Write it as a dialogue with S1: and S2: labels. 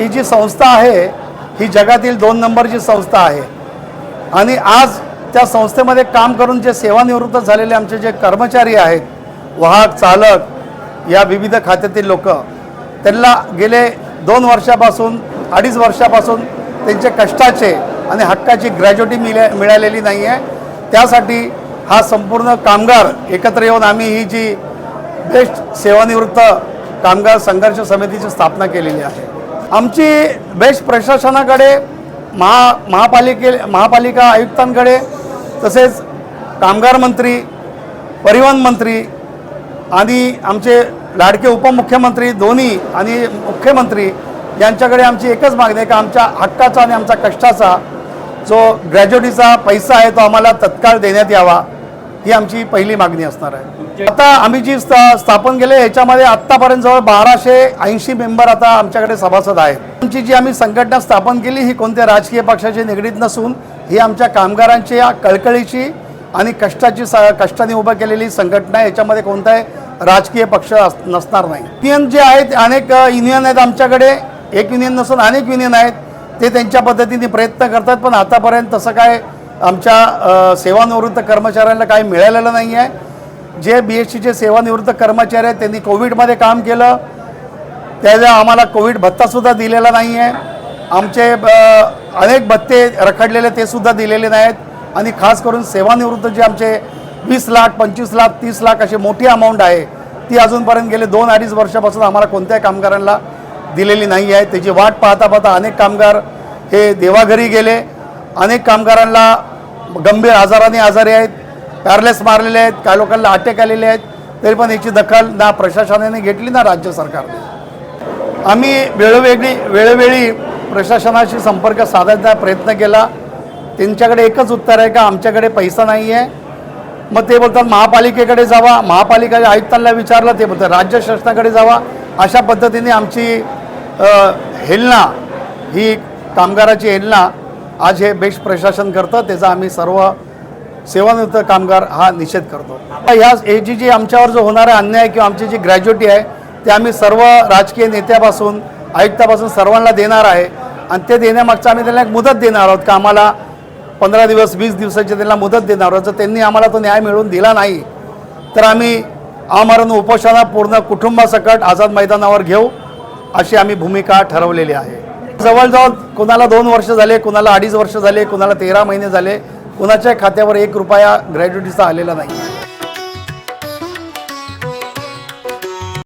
S1: ही जी संस्था आहे ही जगातील दोन नंबरची संस्था आहे. आणि आज त्या संस्थेमध्ये काम करून जे सेवानिवृत्त झालेले आमचे जे कर्मचारी आहेत वाहक चालक या विविध खात्यातील लोक त्यांना गेले दोन वर्षापासून अडीच वर्षापासून त्यांचे कष्टाचे आणि हक्काची ग्रॅज्युटी मिल्या मिळालेली नाही आहे त्यासाठी हा संपूर्ण कामगार एकत्र येऊन आम्ही ही जी बेस्ट सेवानिवृत्त कामगार संघर्ष समितीची स्थापना केलेली आहे. आमची बेस्ट प्रशासनाकडे महा महापालिके महापालिका आयुक्तांकडे तसेच कामगार मंत्री परिवहन मंत्री आणि आमचे लाडके उपमुख्यमंत्री दोन्ही आणि मुख्यमंत्री यांच्याकडे आमची एकच मागणी आहे की आमच्या हक्काचा आणि आमच्या कष्टाचा जो ग्रॅज्युटीचा पैसा आहे तो आम्हाला तत्काळ देण्यात यावा. ही आमची पहिली मागणी असणार आहे. आता आम्ही जी स्था स्थापन केले याच्यामध्ये आत्तापर्यंत जवळ बाराशे ऐंशी मेंबर आता आमच्याकडे सभासद आहेत. आमची जी आम्ही संघटना स्थापन केली ही कोणत्या राजकीय पक्षाशी निगडीत नसून ही आमच्या कामगारांच्या कळकळीची आणि कष्टाची स कष्टाने उभं केलेली संघटना आहे. याच्यामध्ये कोणताही राजकीय पक्ष अस नसणार नाही. युनियन जे आहेत अनेक युनियन आहेत आमच्याकडे. एक युनियन नसून अनेक युनियन आहेत. ते त्यांच्या पद्धतीने प्रयत्न करतात पण आतापर्यंत तसं काय आमच्या सेवानिवृत्त कर्मचाऱ्यांना काही मिळालेलं नाही आहे जे बी एस सीचे सेवानिवृत्त कर्मचारी आहेत त्यांनी कोविडमध्ये काम केलं. त्याला आम्हाला कोविड भत्तासुद्धा दिलेला नाही आहे आमचे अनेक भत्ते रखडलेले ते सुद्धा दिलेले नाहीत. आणि खास करून सेवानिवृत्त जे आमचे वीस लाख पंचवीस लाख तीस लाख अशी मोठी अमाऊंट आहे ती अजूनपर्यंत गेले दोन अडीच वर्षापासून आम्हाला कोणत्याही कामगारांना दिलेली नाही आहे त्याची वाट पाहता पाहता अनेक कामगार हे देवाघरी गेले. अनेक कामगारांना गंभीर आजाराने आजारी आहेत पॅरलेस मारलेले आहेत काही लोकांना अटॅक आलेले आहेत तरी पण याची दखल ना प्रशासनाने घेतली ना राज्य सरकारने. आम्ही वेळोवेगळी वेळोवेळी प्रशासनाशी संपर्क साधायचा प्रयत्न केला. त्यांच्याकडे एकच उत्तर आहे का आमच्याकडे पैसा नाही आहे मग ते बोलतात महापालिकेकडे जावा. महापालिका आयुक्तांना विचारलं ते बोलतात राज्य शासनाकडे जावा. अशा पद्धतीने आमची हेलना ही कामगाराची हेलना आज हे बेस्ट प्रशासन करतं त्याचा आम्ही सर्व सेवानिवृत्त कामगार हा निषेध करतो. ह्या हे जी जी आमच्यावर जो होणारा अन्याय किंवा आमची जी ग्रॅज्युटी आहे ते आम्ही सर्व राजकीय नेत्यापासून आयुक्तापासून सर्वांना देणार आहे. आणि ते देण्यामागचं आम्ही त्यांना एक मुदत देणार आहोत का आम्हाला पंधरा दिवस वीस दिवसाची त्यांना मुदत देणार आहोत. जर त्यांनी आम्हाला तो न्याय मिळवून दिला नाही तर आम्ही आमरण उपोषणा पूर्ण कुटुंबासकट आझाद मैदानावर घेऊ अशी आम्ही भूमिका ठरवलेली आहे. जवळजवळ कुणाला दोन वर्ष झाले कुणाला अडीच वर्ष झाले कुणाला तेरा महिने झाले कुणाच्या खात्यावर एक रुपया ग्रॅज्युटीचा आलेला नाही.